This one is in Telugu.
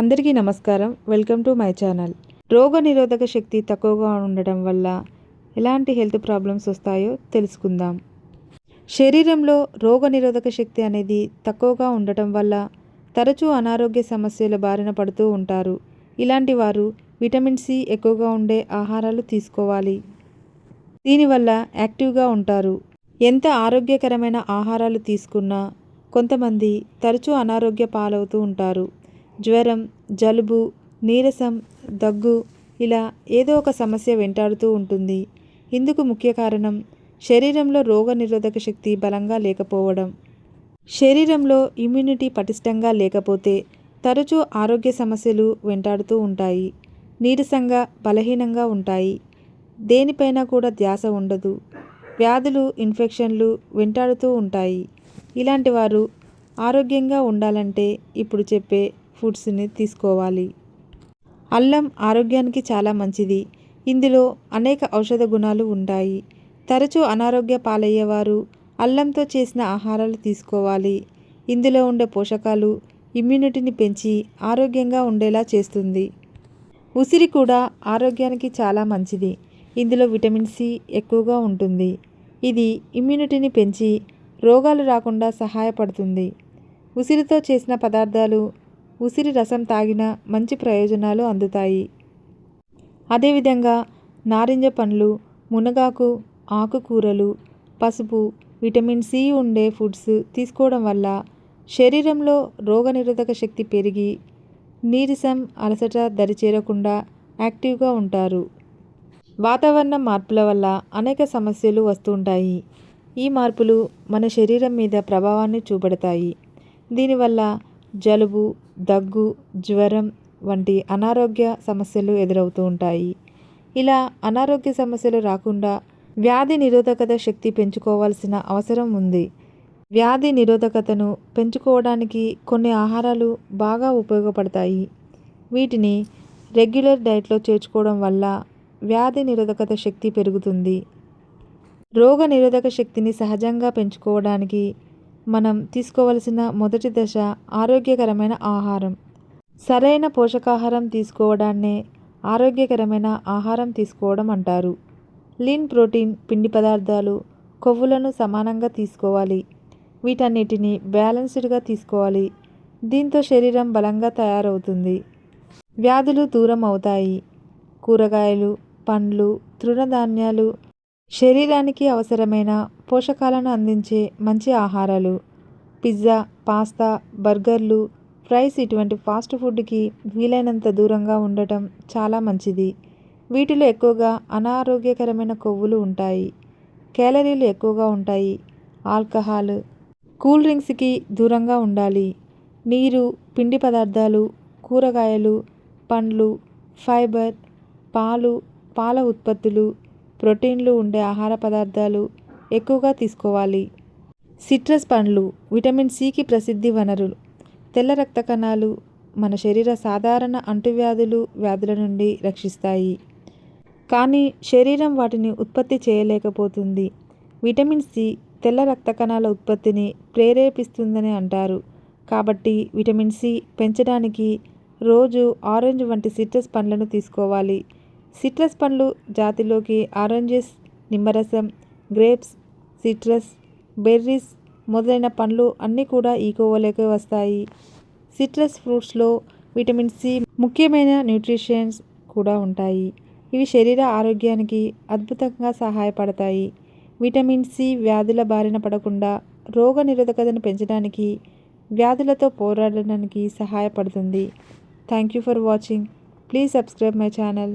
అందరికీ నమస్కారం. Welcome to my channel. రోగ నిరోధక శక్తి తక్కువగా ఉండటం వల్ల ఎలాంటి హెల్త్ ప్రాబ్లమ్స్ వస్తాయో తెలుసుకుందాం. శరీరంలో రోగ నిరోధక శక్తి అనేది తక్కువగా ఉండటం వల్ల తరచూ అనారోగ్య సమస్యల బారిన పడుతూ ఉంటారు. ఇలాంటి వారు విటమిన్ సి ఎక్కువగా ఉండే ఆహారాలు తీసుకోవాలి. దీనివల్ల యాక్టివ్గా ఉంటారు. ఎంత ఆరోగ్యకరమైన ఆహారాలు తీసుకున్నా కొంతమంది తరచూ అనారోగ్య పాలవుతూ ఉంటారు. జ్వరం జలుబు నీరసం దగ్గు ఇలా ఏదో ఒక సమస్య వెంటాడుతూ ఉంటుంది. ఇందుకు ముఖ్య కారణం శరీరంలో రోగ నిరోధక శక్తి బలంగా లేకపోవడం. శరీరంలో ఇమ్యూనిటీ పటిష్టంగా లేకపోతే తరచూ ఆరోగ్య సమస్యలు వెంటాడుతూ ఉంటాయి. నీరసంగా బలహీనంగా ఉంటాయి. దేనిపైన కూడా ధ్యాస ఉండదు. వ్యాధులు ఇన్ఫెక్షన్లు వెంటాడుతూ ఉంటాయి. ఇలాంటి వారు ఆరోగ్యంగా ఉండాలంటే ఇప్పుడు చెప్పే ఫుడ్స్ని తీసుకోవాలి. అల్లం ఆరోగ్యానికి చాలా మంచిది. ఇందులో అనేక ఔషధ గుణాలు ఉంటాయి. తరచూ అనారోగ్య పాలయ్యేవారు అల్లంతో చేసిన ఆహారాలు తీసుకోవాలి. ఇందులో ఉండే పోషకాలు ఇమ్యూనిటీని పెంచి ఆరోగ్యంగా ఉండేలా చేస్తుంది. ఉసిరి కూడా ఆరోగ్యానికి చాలా మంచిది. ఇందులో విటమిన్ సి ఎక్కువగా ఉంటుంది. ఇది ఇమ్యూనిటీని పెంచి రోగాలు రాకుండా సహాయపడుతుంది. ఉసిరితో చేసిన పదార్థాలు ఉసిరి రసం తాగిన మంచి ప్రయోజనాలు అందుతాయి. అదేవిధంగా నారింజ పండ్లు మునగాకు ఆకుకూరలు పసుపు విటమిన్ సి ఉండే ఫుడ్స్ తీసుకోవడం వల్ల శరీరంలో రోగనిరోధక శక్తి పెరిగి నీరసం అలసట దరిచేరకుండా యాక్టివ్గా ఉంటారు. వాతావరణ మార్పుల వల్ల అనేక సమస్యలు వస్తుంటాయి ఈ మార్పులు మన శరీరం మీద ప్రభావాన్ని చూపెడతాయి. దీనివల్ల జలుబు దగ్గు జ్వరం వంటి అనారోగ్య సమస్యలు ఎదురవుతూ ఉంటాయి. ఇలా అనారోగ్య సమస్యలు రాకుండా వ్యాధి నిరోధకత శక్తి పెంచుకోవాల్సిన అవసరం ఉంది. వ్యాధి నిరోధకతను పెంచుకోవడానికి కొన్ని ఆహారాలు బాగా ఉపయోగపడతాయి. వీటిని రెగ్యులర్ డైట్లో చేర్చుకోవడం వల్ల వ్యాధి నిరోధకత శక్తి పెరుగుతుంది. రోగ నిరోధక శక్తిని సహజంగా పెంచుకోవడానికి మనం తీసుకోవలసిన మొదటి దశ ఆరోగ్యకరమైన ఆహారం. సరైన పోషకాహారం తీసుకోవడాన్నే ఆరోగ్యకరమైన ఆహారం తీసుకోవడం అంటారు. లీన్ ప్రోటీన్ పిండి పదార్థాలు కొవ్వులను సమానంగా తీసుకోవాలి. వీటన్నిటిని బ్యాలెన్స్డ్గా తీసుకోవాలి. దీంతో శరీరం బలంగా తయారవుతుంది. వ్యాధులు దూరం అవుతాయి కూరగాయలు పండ్లు తృణధాన్యాలు శరీరానికి అవసరమైన పోషకాలను అందించే మంచి ఆహారాలు పిజ్జా పాస్తా బర్గర్లు ఫ్రైస్ ఇటువంటి ఫాస్ట్ ఫుడ్కి వీలైనంత దూరంగా ఉండటం చాలా మంచిది. వీటిలో ఎక్కువగా అనారోగ్యకరమైన కొవ్వులు ఉంటాయి. క్యాలరీలు ఎక్కువగా ఉంటాయి. ఆల్కహాల్ కూల్ డ్రింక్స్కి దూరంగా ఉండాలి. నీరు పిండి పదార్థాలు కూరగాయలు పండ్లు ఫైబర్ పాలు పాల ఉత్పత్తులు ప్రోటీన్లు ఉండే ఆహార పదార్థాలు ఎక్కువగా తీసుకోవాలి. సిట్రస్ పండ్లు విటమిన్ సికి ప్రసిద్ధి వనరులు. తెల్ల రక్త కణాలు మన శరీర సాధారణ అంటువ్యాధులు వ్యాధుల నుండి రక్షిస్తాయి. కానీ శరీరం వాటిని ఉత్పత్తి చేయలేకపోతుంది. విటమిన్ సి తెల్ల రక్త కణాల ఉత్పత్తిని ప్రేరేపిస్తుందని అంటారు. కాబట్టి విటమిన్ సి పెంచడానికి రోజు ఆరెంజ్ వంటి సిట్రస్ పండ్లను తీసుకోవాలి. సిట్రస్ పండ్లు జాతిలోకి ఆరెంజెస్ నిమ్మరసం గ్రేప్స్ సిట్రస్ బెర్రీస్ మొదలైన పండ్లు అన్నీ కూడా ఈ కోవలోకి వస్తాయి. సిట్రస్ ఫ్రూట్స్లో విటమిన్ సి ముఖ్యమైన న్యూట్రిషన్స్ కూడా ఉంటాయి. ఇవి శరీర ఆరోగ్యానికి అద్భుతంగా సహాయపడతాయి. విటమిన్ సి వ్యాధుల బారిన పడకుండా రోగ నిరోధకతను పెంచడానికి వ్యాధులతో పోరాడడానికి సహాయపడుతుంది. Thank you for watching. Please subscribe my channel.